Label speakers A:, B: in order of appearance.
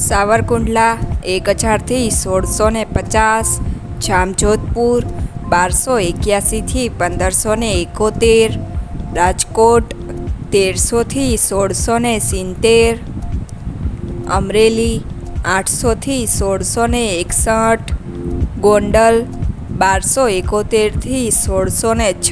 A: સાવરકુંડલા, એક હજારથી સોળસો ને પચાસ, જામજોધપુર, બારસો એક્યાસીથી પંદરસો ને એકોતેર, રાજકોટ, તેરસોથી સોળસો ને સિત્તેર, અમરેલી, આઠસોથી સોળસો ને એકસઠ, ગોંડલ, બારસો એકોતેરથી સોળસો ને છ